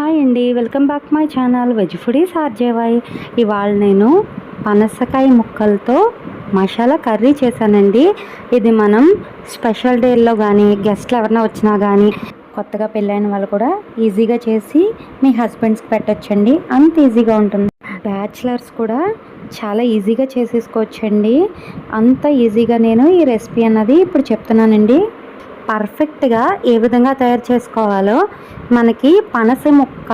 Hi అండి. Welcome back my channel veg foodies RJY ఇవాళ నేను పనసకాయ ముక్కలతో మసాలా కర్రీ చేశానండి. ఇది మనం స్పెషల్ డేల్లో కానీ గెస్ట్లు ఎవరైనా వచ్చినా కానీ కొత్తగా పెళ్ళైన వాళ్ళు కూడా ఈజీగా చేసి మీ హస్బెండ్స్కి పెట్టచ్చండి. అంత ఈజీగా ఉంటుంది. బ్యాచిలర్స్ కూడా చాలా ఈజీగా చేసేసుకోవచ్చండి. అంత ఈజీగా నేను ఈ రెసిపీ అన్నది ఇప్పుడు చెప్తున్నానండి. పర్ఫెక్ట్గా ఏ విధంగా తయారు చేసుకోవాలో మనకి పనస ముక్క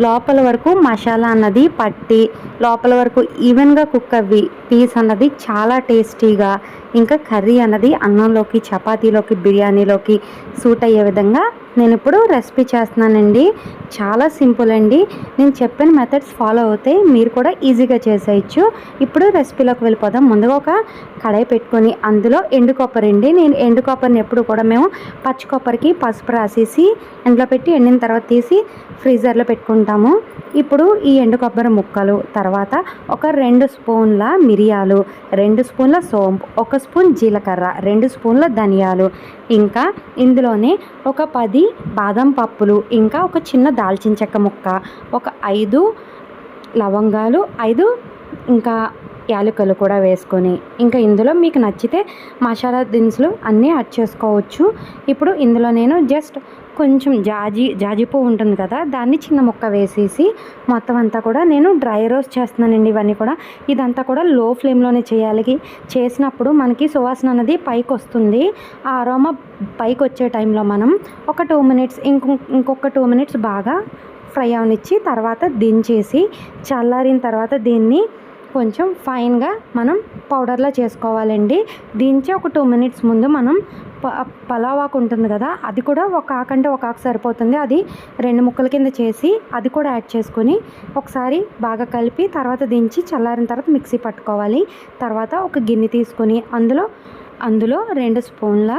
లోపల వరకు మసాలా అన్నది పట్టి లోపల వరకు ఈవెన్గా కుక్ అవి పీస్ అన్నది చాలా టేస్టీగా ఇంకా కర్రీ అన్నది అన్నంలోకి చపాతీలోకి బిర్యానీలోకి సూట్ అయ్యే విధంగా నేను ఇప్పుడు రెసిపీ చేస్తున్నానండి. చాలా సింపుల్ అండి. నేను చెప్పిన మెథడ్స్ ఫాలో అవుతాయి మీరు కూడా ఈజీగా చేసేయచ్చు. ఇప్పుడు రెసిపీలోకి వెళ్ళిపోదాం. ముందుగా ఒక కడాయి పెట్టుకొని అందులో ఎండు కొబ్బరి అండి. నేను ఎండు కొబ్బరిని ఎప్పుడు కూడా మేము పచ్చి కొబ్బరికి పసుపు రాసేసి ఎండలో పెట్టి ఎండిన తర్వాత తీసి ఫ్రీజర్లో పెట్టుకుంటాము. ఇప్పుడు ఈ ఎండు కొబ్బరి ముక్కలు తర్వాత ఒక రెండు స్పూన్ల మిరియాలు రెండు స్పూన్ల సోంపు ఒక స్పూన్ జీలకర్ర రెండు స్పూన్ల ధనియాలు ఇంకా ఇందులోనే ఒక పది బాదం పప్పులు ఇంకా ఒక చిన్న దాల్చిన చెక్క ముక్క ఒక ఐదు లవంగాలు ఐదు ఇంకా యాలకులు కూడా వేసుకొని ఇంకా ఇందులో మీకు నచ్చితే మసాలా దినుసులు అన్నీ యాడ్ చేసుకోవచ్చు. ఇప్పుడు ఇందులో నేను జస్ట్ కొంచెం జాజి జాజి పువ్వు ఉంటుంది కదా దాన్ని చిన్న ముక్క వేసేసి మొత్తం అంతా కూడా నేను డ్రై రోస్ట్ చేస్తున్నానండి ఇవన్నీ కూడా. ఇదంతా కూడా లో ఫ్లేమ్లోనే చేయాలి. చేసినప్పుడు మనకి సువాసన అనేది పైకి వస్తుంది. ఆ అరోమా పైకి వచ్చే టైంలో మనం ఒక టూ మినిట్స్ ఇంకొక ఇంకొక టూ మినిట్స్ బాగా ఫ్రై అవనిచ్చి తర్వాత దించేసి చల్లారిన తర్వాత దీన్ని కొంచెం ఫైన్గా మనం పౌడర్లా చేసుకోవాలండి. దించి ఒక టూ మినిట్స్ ముందు మనం ప పలావాకు ఉంటుంది కదా అది కూడా ఒక ఆకంటే ఒక ఆకు సరిపోతుంది. అది రెండు ముక్కల కింద చేసి అది కూడా యాడ్ చేసుకొని ఒకసారి బాగా కలిపి తర్వాత దించి చల్లారిన తర్వాత మిక్సీ పట్టుకోవాలి. తర్వాత ఒక గిన్నె తీసుకొని అందులో అందులో రెండు స్పూన్ల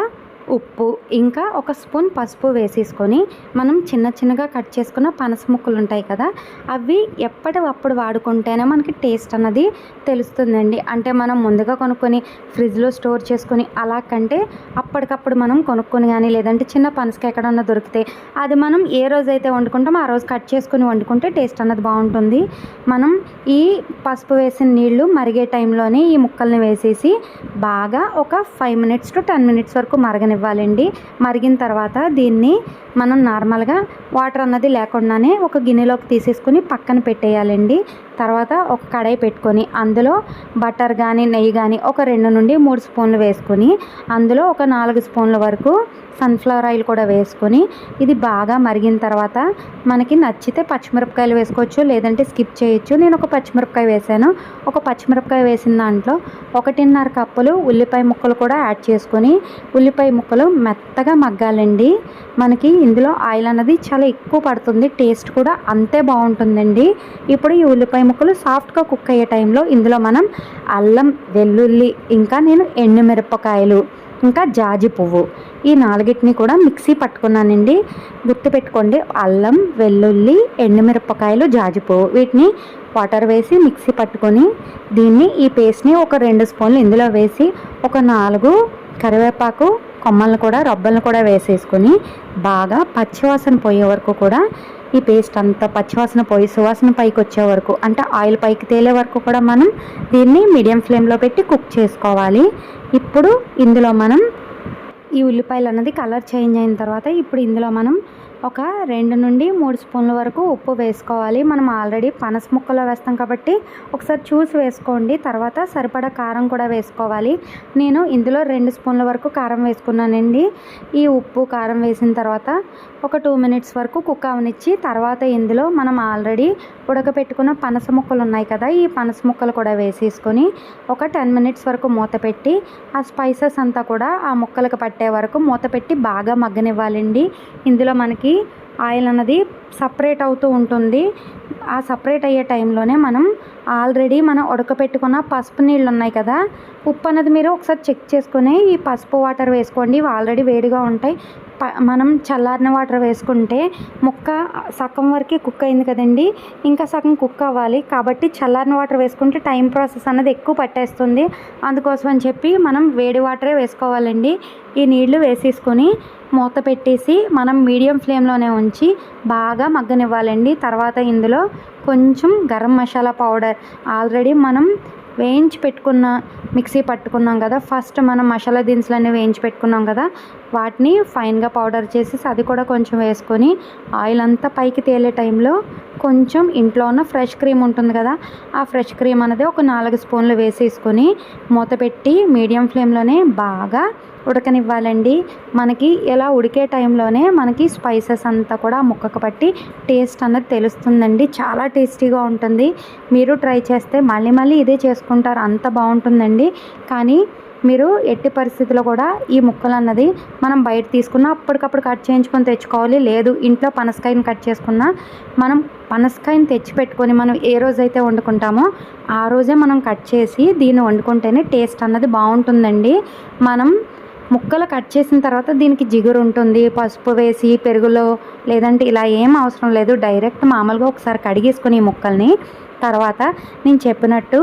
ఉప్పు ఇంకా ఒక స్పూన్ పసుపు వేసేసుకొని మనం చిన్న చిన్నగా కట్ చేసుకున్న పనస ముక్కలు ఉంటాయి కదా అవి ఎప్పటికప్పుడు వాడుకుంటేనే మనకి టేస్ట్ అన్నది తెలుస్తుందండి. అంటే మనం ముందుగా కొనుక్కొని ఫ్రిడ్జ్లో స్టోర్ చేసుకొని అలా కంటే అప్పటికప్పుడు మనం కొనుక్కొని కానీ లేదంటే చిన్న పనసకి ఎక్కడన్నా దొరికితే అది మనం ఏ రోజైతే వండుకుంటామో ఆ రోజు కట్ చేసుకుని వండుకుంటే టేస్ట్ అన్నది బాగుంటుంది. మనం ఈ పసుపు వేసిన నీళ్ళు మరిగే టైంలోనే ఈ ముక్కల్ని వేసేసి బాగా ఒక five minutes to ten minutes వరకు మరగనివ్వాలండి మరిగిన తర్వాత దీన్ని మనం నార్మల్గా వాటర్ అన్నది లేకుండానే ఒక గిన్నెలోకి తీసేసుకుని పక్కన పెట్టేయాలండి. తర్వాత ఒక కడాయి పెట్టుకొని అందులో బటర్ కానీ నెయ్యి కానీ ఒక రెండు నుండి మూడు స్పూన్లు వేసుకొని అందులో ఒక నాలుగు స్పూన్ల వరకు సన్ఫ్లవర్ ఆయిల్ కూడా వేసుకొని ఇది బాగా మరిగిన తర్వాత మనకి నచ్చితే పచ్చిమిరపకాయలు వేసుకోవచ్చు లేదంటే స్కిప్ చేయొచ్చు. నేను ఒక పచ్చిమిరపకాయ వేసాను. ఒక పచ్చిమిరపకాయ వేసిన దాంట్లో ఒకటిన్నర కప్పులు ఉల్లిపాయ ముక్కలు కూడా యాడ్ చేసుకొని ఉల్లిపాయ ముక్కలు మెత్తగా మగ్గాలండి. మనకి ఇందులో ఆయిల్ అన్నది చాలా ఎక్కువ పడుతుంది. టేస్ట్ కూడా అంతే బాగుంటుందండి. ఇప్పుడు ఈ ఉల్లిపాయ ముక్కలు సాఫ్ట్గా కుక్ అయ్యే టైంలో ఇందులో మనం అల్లం వెల్లుల్లి ఇంకా నేను ఎండుమిరపకాయలు ఇంకా జాజి పువ్వు ఈ నాలుగిటిని కూడా మిక్సీ పట్టుకున్నానండి. గుర్తుపెట్టుకోండి అల్లం వెల్లుల్లి ఎండుమిరపకాయలు జాజి పువ్వు వీటిని వాటర్ వేసి మిక్సీ పట్టుకొని దీన్ని ఈ పేస్ట్ని ఒక రెండు స్పూన్లు ఇందులో వేసి ఒక నాలుగు కరివేపాకు కొమ్మలను కూడా రబ్బలను కూడా వేసేసుకొని బాగా పచ్చివాసన పోయే వరకు కూడా ఈ పేస్ట్ అంతా పచ్చివాసన పోయి సువాసన పైకి వచ్చే వరకు అంటే ఆయిల్ పైకి తేలే వరకు కూడా మనం దీన్ని మీడియం ఫ్లేమ్లో పెట్టి కుక్ చేసుకోవాలి. ఇప్పుడు ఇందులో మనం ఈ ఉల్లిపాయలు అన్నది కలర్ చేంజ్ అయిన తర్వాత ఇప్పుడు ఇందులో మనం ఒక రెండు నుండి మూడు స్పూన్ల వరకు ఉప్పు వేసుకోవాలి. మనం ఆల్రెడీ పనస ముక్కలో వేస్తాం కాబట్టి ఒకసారి చూసి వేసుకోండి. తర్వాత సరిపడా కారం కూడా వేసుకోవాలి. నేను ఇందులో రెండు స్పూన్ల వరకు కారం వేసుకున్నానండి. ఈ ఉప్పు కారం వేసిన తర్వాత ఒక టూ మినిట్స్ వరకు కుక్ అవనిచ్చి తర్వాత ఇందులో మనం ఆల్రెడీ ఉడకపెట్టుకున్న పనస ముక్కలు ఉన్నాయి కదా ఈ పనస ముక్కలు కూడా వేసేసుకొని ఒక టెన్ మినిట్స్ వరకు మూత పెట్టి ఆ స్పైసెస్ అంతా కూడా ఆ ముక్కలకు పట్టే వరకు మూత పెట్టి బాగా మగ్గనివ్వాలండి. ఇందులో మనకి ఆయిల్ అన్నది సపరేట్ అవుతూ ఉంటుంది. ఆ సపరేట్ అయ్యే టైంలోనే మనం ఆల్రెడీ మనం ఉడకపెట్టుకున్న పసుపు నీళ్ళు ఉన్నాయి కదా. ఉప్పు అన్నది మీరు ఒకసారి చెక్ చేసుకొని ఈ పసుపు వాటర్ వేసుకోండి. ఇవి ఆల్రెడీ వేడిగా ఉంటాయి. ప- మనం చల్లారిన వాటర్ వేసుకుంటే ముక్క సగం వరకు కుక్ అయింది కదండి. ఇంకా సగం కుక్ అవ్వాలి. కాబట్టి చల్లారిన వాటర్ వేసుకుంటే టైం ప్రాసెస్ అన్నది ఎక్కువ పట్టేస్తుంది. అందుకోసం అని చెప్పి మనం వేడి వాటరే వేసుకోవాలండి. ఈ నీళ్ళు వేసేసుకొని మూత పెట్టేసి మనం మీడియం ఫ్లేమ్లోనే ఉంచి బాగా మగ్గనివ్వాలండి. తర్వాత ఇందులో కొంచెం గరం మసాలా పౌడర్ ఆల్రెడీ మనం వేయించి పెట్టుకున్న మిక్సీ పట్టుకున్నాం కదా. ఫస్ట్ మనం మసాలా దినుసులు అన్నీ వేయించి పెట్టుకున్నాం కదా. వాటిని ఫైన్గా పౌడర్ చేసేసి అది కూడా కొంచెం వేసుకొని ఆయిల్ అంతా పైకి తేలే టైంలో కొంచెం ఇంట్లో ఉన్న ఫ్రెష్ క్రీమ్ ఉంటుంది కదా. ఆ ఫ్రెష్ క్రీమ్ అనేది ఒక నాలుగు స్పూన్లు వేసేసుకొని మూత పెట్టి మీడియం ఫ్లేమ్లోనే బాగా ఉడకనివ్వాలండి. మనకి ఇలా ఉడికే టైంలోనే మనకి స్పైసెస్ అంతా కూడా ముక్కకు పట్టి టేస్ట్ అన్నది తెలుస్తుందండి. చాలా టేస్టీగా ఉంటుంది. మీరు ట్రై చేస్తే మళ్ళీ మళ్ళీ ఇదే చేసుకుంటారు. అంత బాగుంటుందండి. కానీ మీరు ఎట్టి పరిస్థితిలో కూడా ఈ ముక్కలు అన్నది మనం బయట తీసుకున్న అప్పటికప్పుడు కట్ చేయించుకొని తెచ్చుకోవాలి. లేదు ఇంట్లో పనసకాయని కట్ చేసుకున్న మనం పనసకాయని తెచ్చి పెట్టుకొని మనం ఏ రోజైతే వండుకుంటామో ఆ రోజే మనం కట్ చేసి దీన్ని వండుకుంటేనే టేస్ట్ అన్నది బాగుంటుందండి. మనం ముక్కలు కట్ చేసిన తర్వాత దీనికి జిగురు ఉంటుంది పసుపు వేసి పెరుగులో లేదంటే ఇలా ఏం అవసరం లేదు డైరెక్ట్ మామూలుగా ఒకసారి కడిగేసుకుని ఈ ముక్కల్ని. తర్వాత నేను చెప్పినట్టు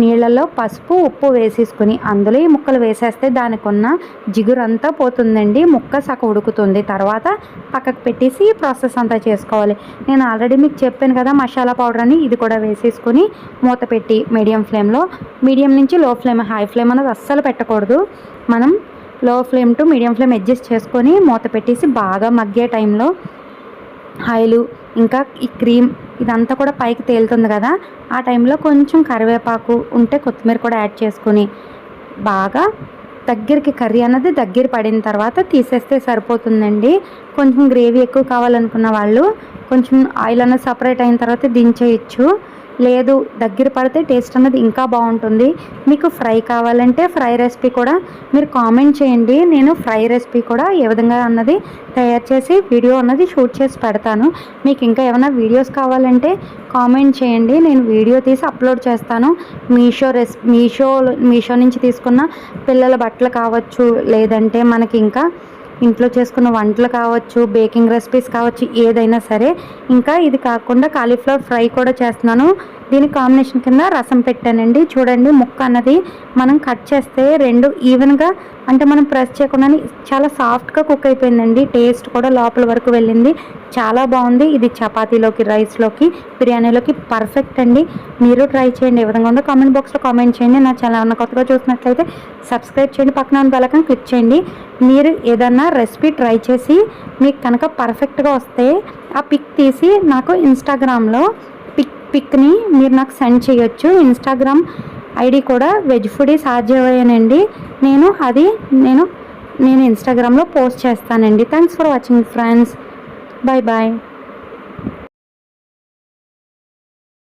నీళ్ళలో పసుపు ఉప్పు వేసేసుకుని అందులో ఈ ముక్కలు వేసేస్తే దానికి ఉన్న పోతుందండి ముక్క సగ ఉడుకుతుంది. తర్వాత పక్కకు పెట్టేసి ఈ ప్రాసెస్ అంతా చేసుకోవాలి. నేను ఆల్రెడీ మీకు చెప్పాను కదా మసాలా పౌడర్ అని ఇది కూడా వేసేసుకుని మూత పెట్టి మీడియం ఫ్లేమ్లో మీడియం నుంచి లో ఫ్లేమ్ హై ఫ్లేమ్ అనేది అస్సలు పెట్టకూడదు. మనం low flame to medium flame adjust చేసుకొని మూత పెట్టేసి బాగా మగ్గే టైంలో ఆయిలు ఇంకా ఈ క్రీమ్ ఇదంతా కూడా పైకి తేలుతుంది కదా ఆ టైంలో కొంచెం కరివేపాకు ఉంటే కొత్తిమీర కూడా యాడ్ చేసుకొని బాగా దగ్గరికి కర్రీ అన్నది దగ్గర పడిన తర్వాత తీసేస్తే సరిపోతుందండి. కొంచెం గ్రేవీ ఎక్కువ కావాలనుకున్న వాళ్ళు కొంచెం ఆయిల్ అన్నది సపరేట్ అయిన తర్వాత దించేయచ్చు. లేదు దగ్గర పడితే టేస్ట్ అన్నది ఇంకా బాగుంటుంది. మీకు ఫ్రై కావాలంటే ఫ్రై రెసిపీ కూడా మీరు కామెంట్ చేయండి. నేను ఫ్రై రెసిపీ కూడా ఏ విధంగా అన్నది తయారు చేసి వీడియో అన్నది షూట్ చేసి పెడతాను. మీకు ఇంకా ఏమైనా వీడియోస్ కావాలంటే కామెంట్ చేయండి. నేను వీడియో తీసి అప్లోడ్ చేస్తాను. మీషో రెస్ మీషో మీషో నుంచి తీసుకున్న పిల్లల బట్టలు కావచ్చు లేదంటే మనకి ఇంకా ఇంట్లో చేసుకున్న వంటలు కావచ్చు బేకింగ్ రెసిపీస్ కావచ్చు ఏదైనా సరే. ఇంకా ఇది కాకుండా కాలీఫ్లవర్ ఫ్రై కూడా చేస్తున్నాను. దీని కాంబినేషన్ కింద రసం పెట్టానండి. చూడండి ముక్క అన్నది మనం కట్ చేస్తే రెండు ఈవెన్గా అంటే మనం ప్రెస్ చేయకుండా చాలా సాఫ్ట్గా కుక్ అయిపోయిందండి. టేస్ట్ కూడా లోపల వరకు వెళ్ళింది. చాలా బాగుంది. ఇది చపాతీలోకి రైస్లోకి బిర్యానీలోకి పర్ఫెక్ట్ అండి. మీరు ట్రై చేయండి. ఏ విధంగా ఉందో కామెంట్ బాక్స్లో కామెంట్ చేయండి. నా ఛానల్ ఏమన్నా కొత్తగా చూసినట్లయితే సబ్స్క్రైబ్ చేయండి. పక్కన ఉన్న బలకం క్లిక్ చేయండి. మీరు ఏదన్నా రెసిపీ ట్రై చేసి మీకు కనుక పర్ఫెక్ట్గా వస్తే ఆ పిక్ తీసి నాకు ఇన్స్టాగ్రామ్లో పిక్ని మీరు నాకు సెండ్ చేయొచ్చు. ఇన్స్టాగ్రామ్ ఐడి కూడా వెజ్ ఫుడీ సాధ్యమేనండి. నేను అది నేను నేను ఇన్స్టాగ్రామ్లో పోస్ట్ చేస్తానండి. Thanks for watching friends bye bye